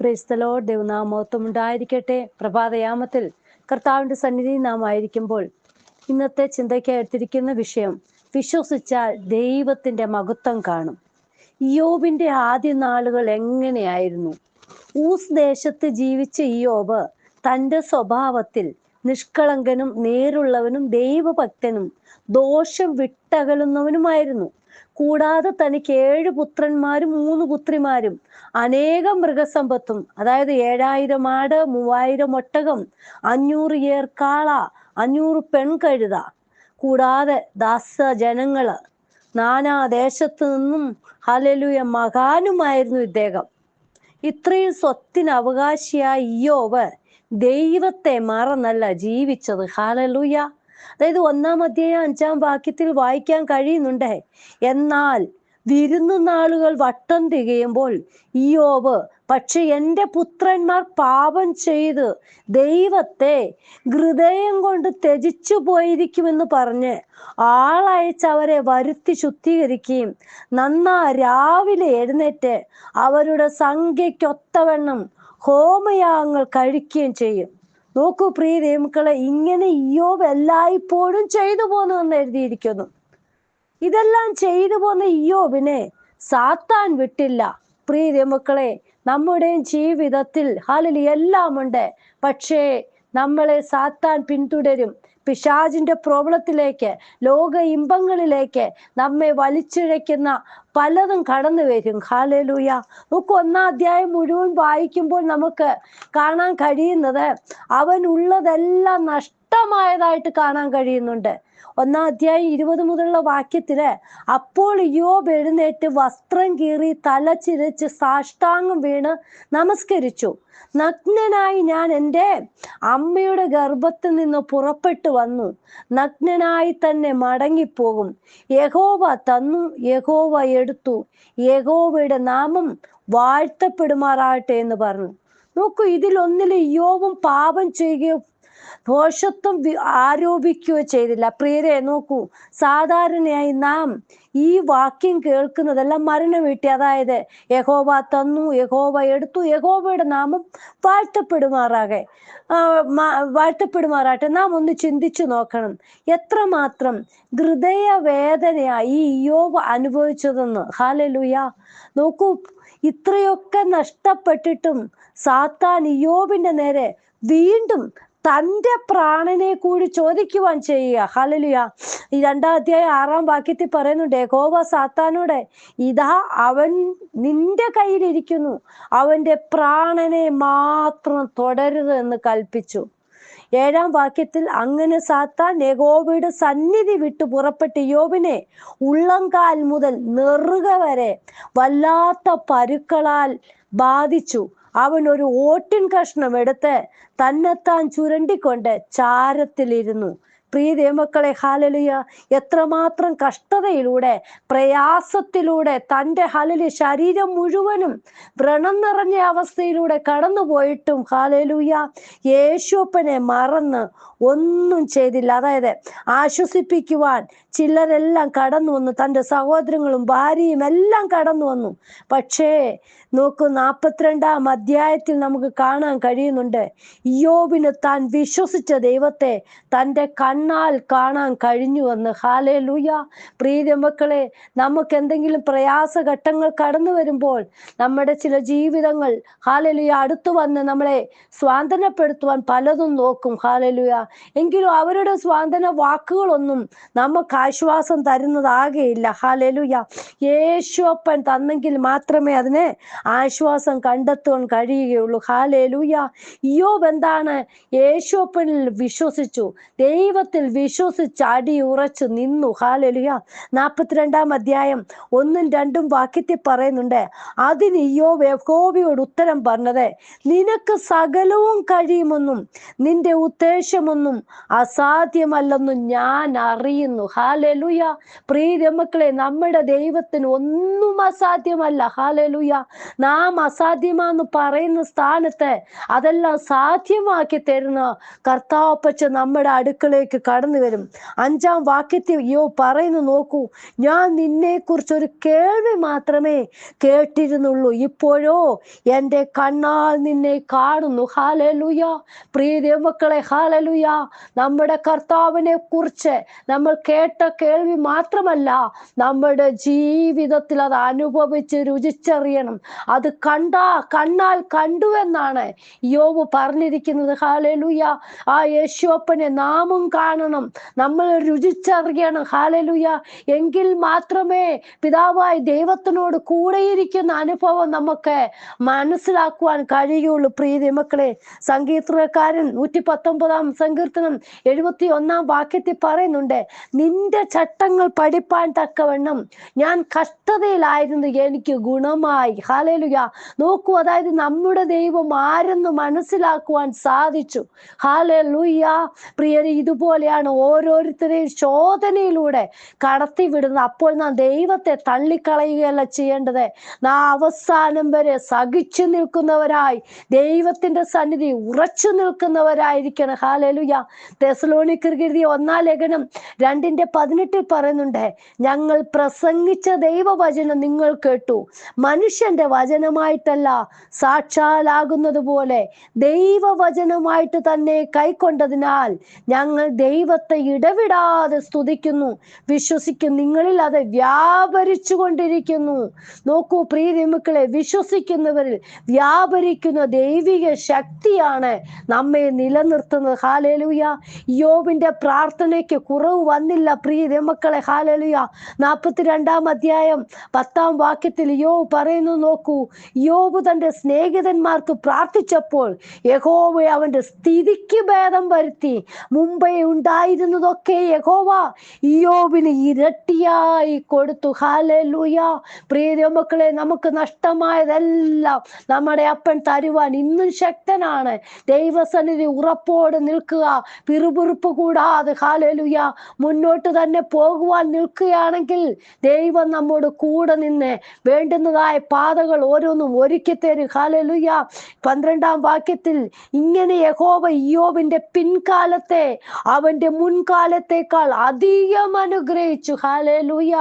ക്രൈസ്തലോ ദൈവനാമോത്വം ഉണ്ടായിരിക്കട്ടെ. പ്രഭാതയാമത്തിൽ കർത്താവിന്റെ സന്നിധി നാം ആയിരിക്കുമ്പോൾ ഇന്നത്തെ ചിന്തയ്ക്ക് എടുത്തിരിക്കുന്ന വിഷയം വിശ്വസിച്ചാൽ ദൈവത്തിന്റെ മഹത്വം കാണും. ഇയോബിന്റെ ആദ്യ നാളുകൾ എങ്ങനെയായിരുന്നു? ഊസ് ദേശത്ത് ജീവിച്ച ഇയോബ് തന്റെ സ്വഭാവത്തിൽ നിഷ്കളങ്കനും നേരുള്ളവനും ദൈവഭക്തനും ദോഷം വിട്ടകലുന്നവനുമായിരുന്നു. കൂടാതെ തനിക്ക് ഏഴ് പുത്രന്മാരും മൂന്ന് പുത്രിമാരും അനേകം മൃഗസമ്പത്തും. അതായത് ഏഴായിരം ആട് മൂവായിരം ഒട്ടകം അഞ്ഞൂറ് ഏർ കാള അഞ്ഞൂറ് പെൺകഴുത. കൂടാതെ ദാസ ജനങ്ങൾ നാനാ ദേശത്തു നിന്നും ഹലലുയ മകാനുമായിരുന്നു ഇദ്ദേഹം. ഇത്രയും സ്വത്തിന് അവകാശിയായ ഇയോവ് ദൈവത്തെ മറന്നല്ല ജീവിച്ചത്. ഹാലലൂയ അതായത് ഒന്നാം അധ്യായം അഞ്ചാം വാക്യത്തിൽ വായിക്കാൻ കഴിയുന്നുണ്ട്. എന്നാൽ വിരുന്നു നാളുകൾ വട്ടം തികയുമ്പോൾ ഇയോവ് പക്ഷെ എന്റെ പുത്രന്മാർ പാപം ചെയ്ത് ദൈവത്തെ ഹൃദയം കൊണ്ട് ത്യജിച്ചു പോയിരിക്കുമെന്ന് പറഞ്ഞ് ആളയച്ച് അവരെ വരുത്തി ശുദ്ധീകരിക്കുകയും നന്നാ രാവിലെ എഴുന്നേറ്റ് അവരുടെ സംഖ്യയ്ക്കൊത്തവണ്ണം ഹോമയാഗങ്ങൾ കഴിക്കുകയും ചെയ്യും. നോക്കൂ പ്രിയ ദൈവമക്കളെ ഇങ്ങനെ ഇയോബ് എല്ലായ്പ്പോഴും ചെയ്തു പോന്നു എന്ന് എഴുതിയിരിക്കുന്നു. ഇതെല്ലാം ചെയ്തു പോന്ന ഇയോബിനെ സാത്താൻ വിട്ടില്ല. പ്രിയ ദൈവമക്കളെ നമ്മുടെ ജീവിതത്തിൽ ഹാലിൽ എല്ലാം ഉണ്ട് പക്ഷേ നമ്മളെ സാത്താൻ പിന്തുടരും. പിശാജിന്റെ പ്രോബ്ലത്തിലേക്ക് ലോക ഇമ്പങ്ങളിലേക്ക് നമ്മെ വലിച്ചിഴയ്ക്കുന്ന പലതും കടന്നു വരും. ഹാലലൂയ നമുക്ക് ഒന്നാം അധ്യായം മുഴുവൻ വായിക്കുമ്പോൾ നമുക്ക് കാണാൻ കഴിയുന്നത് അവൻ ഉള്ളതെല്ലാം നഷ്ടമായതായിട്ട് കാണാൻ കഴിയുന്നുണ്ട്. ഒന്നാം അധ്യായം ഇരുപത് മുതലുള്ള വാക്യത്തിൽ അപ്പോൾ യോബ് എഴുന്നേറ്റ് വസ്ത്രം കീറി തല ചിരച്ച് സാഷ്ടാംഗം വീണ് നമസ്കരിച്ചു. നഗ്നനായി ഞാൻ എന്റെ അമ്മയുടെ ഗർഭത്തിൽ നിന്ന് പുറപ്പെട്ടു വന്നു. നഗ്നനായി തന്നെ മടങ്ങിപ്പോകും. യഹോവ തന്നു യഹോവ എടുത്തു യഹോവയുടെ നാമം വാഴ്ത്തപ്പെടുമാറാകട്ടെ എന്ന് പറഞ്ഞു. നോക്കൂ ഇതിലൊന്നിൽ യോവും പാപം ചെയ്യുകയോ ദോഷത്വം ആരോപിക്കുകയോ ചെയ്തില്ല. പ്രിയരെ നോക്കൂ. സാധാരണയായി നാം ഈ വാക്യം കേൾക്കുന്നതെല്ലാം മരണം വീട്ടി അതായത് യഹോവ തന്നു യഹോവ എടുത്തു യഹോവയുടെ നാമം വാഴ്ത്തപ്പെടുമാറാകെ. വാഴ്ത്തപ്പെടുമാറാട്ടെ നാം ഒന്ന് ചിന്തിച്ചു നോക്കണം. എത്രമാത്രം ഹൃദയ വേദനയായി ഈ യോബ് അനുഭവിച്ചതെന്ന്. ഹാലലുയ നോക്കൂ ഇത്രയൊക്കെ നഷ്ടപ്പെട്ടിട്ടും സാത്താൻ യോബിന്റെ നേരെ വീണ്ടും തന്റെ പ്രാണനെ കൂടി ചോദിക്കുവാൻ ചെയ്യുക. ഹലലുയ ഈ രണ്ടാം അധ്യായം ആറാം വാക്യത്തിൽ പറയുന്നുണ്ട് യഹോവ സാത്താനോട് ഇതാ അവൻ നിന്റെ കയ്യിലിരിക്കുന്നു അവന്റെ പ്രാണനെ മാത്രം തുടരുത് എന്ന് കൽപ്പിച്ചു. ഏഴാം വാക്യത്തിൽ അങ്ങനെ സാത്താൻ യഹോവയുടെ സന്നിധി വിട്ടു പുറപ്പെട്ട് യോബിനെ ഉള്ളംകാൽ മുതൽ നെറുക വരെ വല്ലാത്ത പരുക്കളാൽ ബാധിച്ചു. അവൻ ഒരു ഓട്ടിൻ കഷ്ണം എടുത്ത് തന്നെത്താൻ ചുരണ്ടിക്കൊണ്ട് ചാരത്തിലിരുന്നു. പ്രിയ ദൈവമക്കളെ ഹാലലിയ എത്രമാത്രം കഷ്ടതയിലൂടെ പ്രയാസത്തിലൂടെ തന്റെ ഹലലി ശരീരം മുഴുവനും വ്രണം നിറഞ്ഞ അവസ്ഥയിലൂടെ കടന്നുപോയിട്ടും ഹാലലൂയ യേശുപ്പനെ മറന്ന് ഒന്നും ചെയ്തില്ല. അതായത് ആശ്വസിപ്പിക്കുവാൻ ചിലരെല്ലാം കടന്നു വന്നു തന്റെ സഹോദരങ്ങളും ഭാര്യയും എല്ലാം കടന്നു വന്നു. പക്ഷേ നോക്കൂ നാൽപ്പത്തിരണ്ടാം അധ്യായത്തിൽ നമുക്ക് കാണാൻ കഴിയുന്നുണ്ട് ഇയോബിന് താൻ വിശ്വസിച്ച ദൈവത്തെ തന്റെ കണ്ണാൽ കാണാൻ കഴിഞ്ഞുവെന്ന് ഹാലേ ലൂയ പ്രീതി മക്കളെ നമുക്ക് എന്തെങ്കിലും പ്രയാസഘട്ടങ്ങൾ കടന്നു വരുമ്പോൾ നമ്മുടെ ചില ജീവിതങ്ങൾ ഹാലലുയ അടുത്തു വന്ന് നമ്മളെ സ്വാന്തനപ്പെടുത്തുവാൻ പലതും നോക്കും. ഹാലലുയ എങ്കിലും അവരുടെ സ്വാന്തന വാക്കുകളൊന്നും നമുക്ക് ആശ്വാസം തരുന്നതാകെയില്ല. ഹാലലുയ യേശുപ്പൻ തന്നെങ്കിൽ മാത്രമേ അതിനെ ആശ്വാസം കണ്ടെത്തുവാൻ കഴിയുകയുള്ളൂ. ഹാലേലൂയ ഇയോബ് എന്താണ്? യേശുപ്പനിൽ വിശ്വസിച്ചു. ദൈവത്തിൽ വിശ്വസിച്ച് ഉറച്ചു നിന്നു. ഹാലലിയ. നാൽപ്പത്തിരണ്ടാം അധ്യായം ഒന്നും രണ്ടും വാക്യത്തിൽ പറയുന്നുണ്ട് അതിന് യഹോവയോട് ഉത്തരം പറഞ്ഞത് നിനക്ക് സകലവും കഴിയുമെന്നും നിന്റെ ഉദ്ദേശമൊന്നും അസാധ്യമല്ലെന്നും ഞാൻ അറിയുന്നു. ഹാലലുയ. പ്രീതി മക്കളെ നമ്മുടെ ദൈവത്തിന് ഒന്നും അസാധ്യമല്ല. ഹാലലുയ. നാം അസാധ്യമാന്ന് പറയുന്ന സ്ഥാനത്ത് അതെല്ലാം സാധ്യമാക്കി തരുന്ന കർത്താപ്പച്ച നമ്മുടെ അടുക്കളേക്ക് കടന്നു വരും. അഞ്ചാം വാക്യത്തിൽ യോ പറയുന്നു നോക്കൂ ഞാൻ നിന്നെ കുറിച്ചൊരു കേൾവി മാത്രമേ കേട്ടിരുന്നുള്ളൂ. ഇപ്പോഴോ എന്റെ കണ്ണാൽ നിന്നെ കാണുന്നു. ഹാലലുയ പ്രിയ മക്കളെ ഹാലലുയ നമ്മുടെ കർത്താവിനെ കുറിച്ച് നമ്മൾ കേട്ട കേൾവി മാത്രമല്ല നമ്മുടെ ജീവിതത്തിൽ അത് അനുഭവിച്ച് രുചിച്ചറിയണം. അത് കണ്ടാ കണ്ണാൽ കണ്ടു എന്നാണ് യോവ് പറഞ്ഞിരിക്കുന്നത്. ഹാലലുയ ആ യേശോപ്പനെ നാമും കാണണം. നമ്മൾ രുചിച്ചറിയണം. ഹാലലുയ എങ്കിൽ മാത്രമേ പിതാവായ ദൈവത്തിനോട് കൂടെയിരിക്കുന്ന അനുഭവം നമുക്ക് മനസ്സിലാക്കുവാൻ കഴിയുള്ളൂ. പ്രീതി മക്കളെ സംഗീതക്കാരൻ നൂറ്റി പത്തൊമ്പതാം സങ്കീർത്തനം എഴുപത്തി ഒന്നാം വാക്യത്തിൽ പറയുന്നുണ്ട് നിന്റെ ചട്ടങ്ങൾ പഠിപ്പാൻ തക്കവണ്ണം ഞാൻ കഷ്ടതയിലായിരുന്നു എനിക്ക് ഗുണമായി. ഹാലലുയ നോക്കൂ അതായത് നമ്മുടെ ദൈവം ആരെന്ന് മനസ്സിലാക്കുവാൻ സാധിച്ചു. ഹാലേലുയ പ്രിയരെ ഇതുപോലെയാണ് ഓരോരുത്തരെയും ശോധനയിലൂടെ കടത്തിവിടുന്നത് അപ്പോൾ നാം ദൈവത്തെ തള്ളിക്കളയുകയല്ല ചെയ്യേണ്ടത്. നാം അവസാനം വരെ സഹിച്ചു നിൽക്കുന്നവരായി ദൈവത്തിന്റെ സന്നിധി ഉറച്ചു നിൽക്കുന്നവരായിരിക്കണം. ഹാലലുയ തെസലോണിക്കർ കൃതി ഒന്നാം ലേഖനം രണ്ടിന്റെ പതിനെട്ടിൽ പറയുന്നുണ്ട് ഞങ്ങൾ പ്രസംഗിച്ച ദൈവവചനം നിങ്ങൾ കേട്ടു. മനുഷ്യന്റെ വചനമായിട്ടല്ല സാക്ഷാലാകുന്നത് പോലെ ദൈവവചനമായിട്ട് തന്നെ കൈക്കൊണ്ടതിനാൽ ഞങ്ങൾ ദൈവത്തെ ഇടവിടാതെ സ്തുതിക്കുന്നു. വിശ്വസിക്കും നിങ്ങളിൽ അത് വ്യാപരിച്ചു കൊണ്ടിരിക്കുന്നു നോക്കൂ പ്രിയ മക്കളെ വിശ്വസിക്കുന്നവരിൽ വ്യാപരിക്കുന്ന ദൈവിക ശക്തിയാണ് നമ്മെ നിലനിർത്തുന്നത്. ഹാലേലുയ. യോബിന്റെ പ്രാർത്ഥനയ്ക്ക് കുറവ് വന്നില്ല പ്രിയ മക്കളെ ഹാലേലുയ. നാൽപ്പത്തിരണ്ടാം അധ്യായം പത്താം വാക്യത്തിൽ യോബ് പറയുന്നു നോക്കൂ യോബ് തന്റെ സ്നേഹിതന്മാർക്ക് പ്രാർത്ഥിച്ചപ്പോൾ യഹോവ അവന്റെ സ്ഥിതിക്ക് ഭേദം വരുത്തി. മുമ്പേ ഉണ്ടായിരുന്നതൊക്കെ യഹോവ. ഇയോബിന് ഇരട്ടിയായി കൊടുത്തു. ഹാലൂയ പ്രിയ മക്കളെ നമുക്ക് നഷ്ടമായതെല്ലാം നമ്മുടെ അപ്പൻ തരുവാൻ ഇന്നും ശക്തനാണ്. ദൈവസന്നിധി ഉറപ്പോടെ നിൽക്കുക. പിറുപിറുപ്പ് കൂടാതെ ഹാലലുയ മുന്നോട്ട് തന്നെ പോകുവാൻ നിൽക്കുകയാണെങ്കിൽ ദൈവം നമ്മോട് കൂടെ നിന്ന് വേണ്ടുന്നതായ പാതകൾ ഓരോന്നും ഒരുക്കി തരും. ഹാലലുയ പന്ത്രണ്ടാം വാക്യത്തിൽ ഇങ്ങനെ യഹോവ ഇയോബിന്റെ പിൻകാലത്തെ അവന്റെ മുൻകാലത്തേക്കാൾ അധികം അനുഗ്രഹിച്ചു. ഹാലൂയ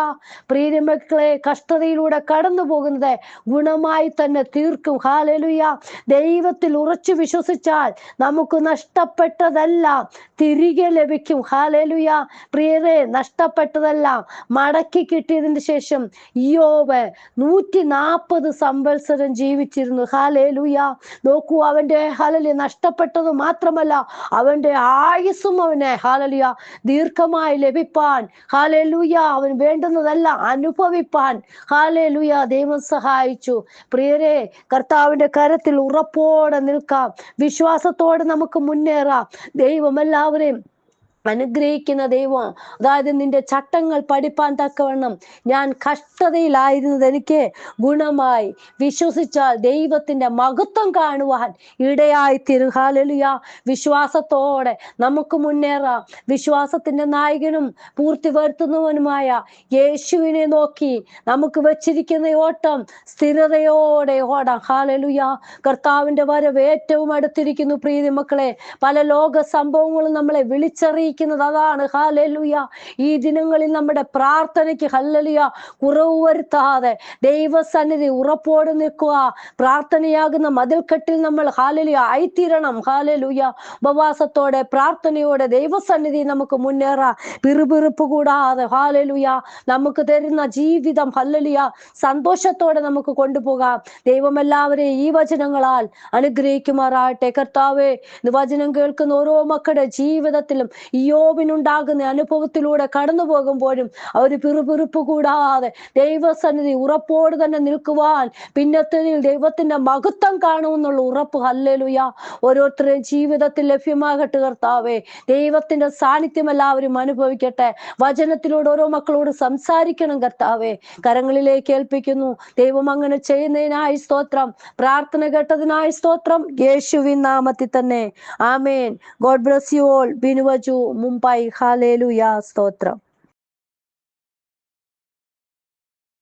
പ്രിയമക്കളെ കഷ്ടതയിലൂടെ കടന്നു പോകുന്നത് ഗുണമായി തന്നെ തീർക്കും. ഹാലലുയ ദൈവത്തിൽ ഉറച്ചു വിശ്വസിച്ചാൽ നമുക്ക് നഷ്ടപ്പെട്ടതെല്ലാം തിരികെ ലഭിക്കും. ഹാലലുയ പ്രിയരെ നഷ്ടപ്പെട്ടതെല്ലാം മടക്കി കിട്ടിയതിന് ശേഷം യോബ് നൂറ്റി നാൽപ്പത് സംവത്സരം ജീവിച്ചിരുന്നു. ഹാലേലുയ നോക്കൂ അവന്റെ ഹലലി നഷ്ടപ്പെട്ടത് മാത്രമല്ല അവന്റെ ആയുസ്സും അവനെ ഹാലലിയ ദീർഘമായി ലഭിപ്പാൻ ഹാലലുയ അവൻ വേണ്ടുന്നതെല്ലാം അനുഭവിപ്പാൻ ഹാലലുയ ദൈവം സഹായിച്ചു. പ്രിയരെ കർത്താവിന്റെ കരത്തിൽ ഉറപ്പോടെ നിൽക്കാം. വിശ്വാസത്തോടെ നമുക്ക് മുന്നേറാം. ദൈവം എല്ലാവരെയും അനുഗ്രഹിക്കുന്ന ദൈവം. അതായത് നിന്റെ ചട്ടങ്ങൾ പഠിപ്പാൻ തക്കവണ്ണം ഞാൻ കഷ്ടതയിലായിരുന്നത് എനിക്ക് ഗുണമായി. വിശ്വസിച്ചാൽ ദൈവത്തിന്റെ മഹത്വം കാണുവാൻ ഇടയായി തിരുഹാലലിയ ഹാലലുയ വിശ്വാസത്തോടെ നമുക്ക് മുന്നേറാം. വിശ്വാസത്തിന്റെ നായകനും പൂർത്തി വരുത്തുന്നവനുമായ യേശുവിനെ നോക്കി നമുക്ക് വെച്ചിരിക്കുന്ന ഓട്ടം സ്ഥിരതയോടെ ഓടാം. ഹാലലുയ കർത്താവിന്റെ വരവ് ഏറ്റവും അടുത്തിരിക്കുന്നു പ്രീതി മക്കളെ. പല ലോക സംഭവങ്ങളും നമ്മളെ വിളിച്ചറിയിക്കുന്നത് അതാണ് ഹാലലുയ ഈ ദിനങ്ങളിൽ നമ്മുടെ പ്രാർത്ഥനയ്ക്ക് ഹല്ലലുയ. കുറവ് വരുത്താതെ ദൈവസന്നിധി ഉറപ്പോട് നിൽക്കുക. പ്രാർത്ഥനയാകുന്ന മതിൽക്കെട്ടിൽ നമ്മൾ ഹാലലുയ ആയിത്തീരണം. ഹാലലുയ ഉപവാസത്തോടെ പ്രാർത്ഥനയോടെ ദൈവസന്നിധി നമുക്ക് മുന്നേറാം പിറുപിറുപ്പ് കൂടാതെ ഹാലലുയ നമുക്ക് തരുന്ന ജീവിതം ഹല്ലലുയ. സന്തോഷത്തോടെ നമുക്ക് കൊണ്ടുപോകാം. ദൈവം എല്ലാവരെയും ഈ വചനങ്ങളാൽ അനുഗ്രഹിക്കുമാറാകട്ടെ. കർത്താവേ വചനം കേൾക്കുന്ന ഓരോ മക്കളുടെ ജീവിതത്തിലും യോബിനുണ്ടാകുന്ന അനുഭവത്തിലൂടെ കടന്നു പോകുമ്പോഴും അവർ പിറുപിറുപ്പ് കൂടാതെ ദൈവസന്നിധി ഉറപ്പോട് തന്നെ നിൽക്കുവാൻ പിന്നത്തതിൽ ദൈവത്തിന്റെ മഹത്വം കാണുമെന്നുള്ള ഉറപ്പ്. ഹല്ലേലുയ. ഓരോരുത്തരുടെയും ജീവിതത്തിൽ ലഭ്യമാകട്ടെ കർത്താവേ. ദൈവത്തിന്റെ സാന്നിധ്യം എല്ലാവരും അനുഭവിക്കട്ടെ. വചനത്തിലൂടെ ഓരോ മക്കളോട് സംസാരിക്കണം കർത്താവേ. കരങ്ങളിലേക്ക് ഏൽപ്പിക്കുന്നു. ദൈവം അങ്ങനെ ചെയ്യുന്നതിനായി സ്തോത്രം. പ്രാർത്ഥന കേട്ടതിനായി സ്തോത്രം. യേശുവിൻ നാമത്തിൽ തന്നെ. ആമേൻ. God bless you all. ബിനുവജു Mumbai ഹാലേലുയാ സ്തോത്രം.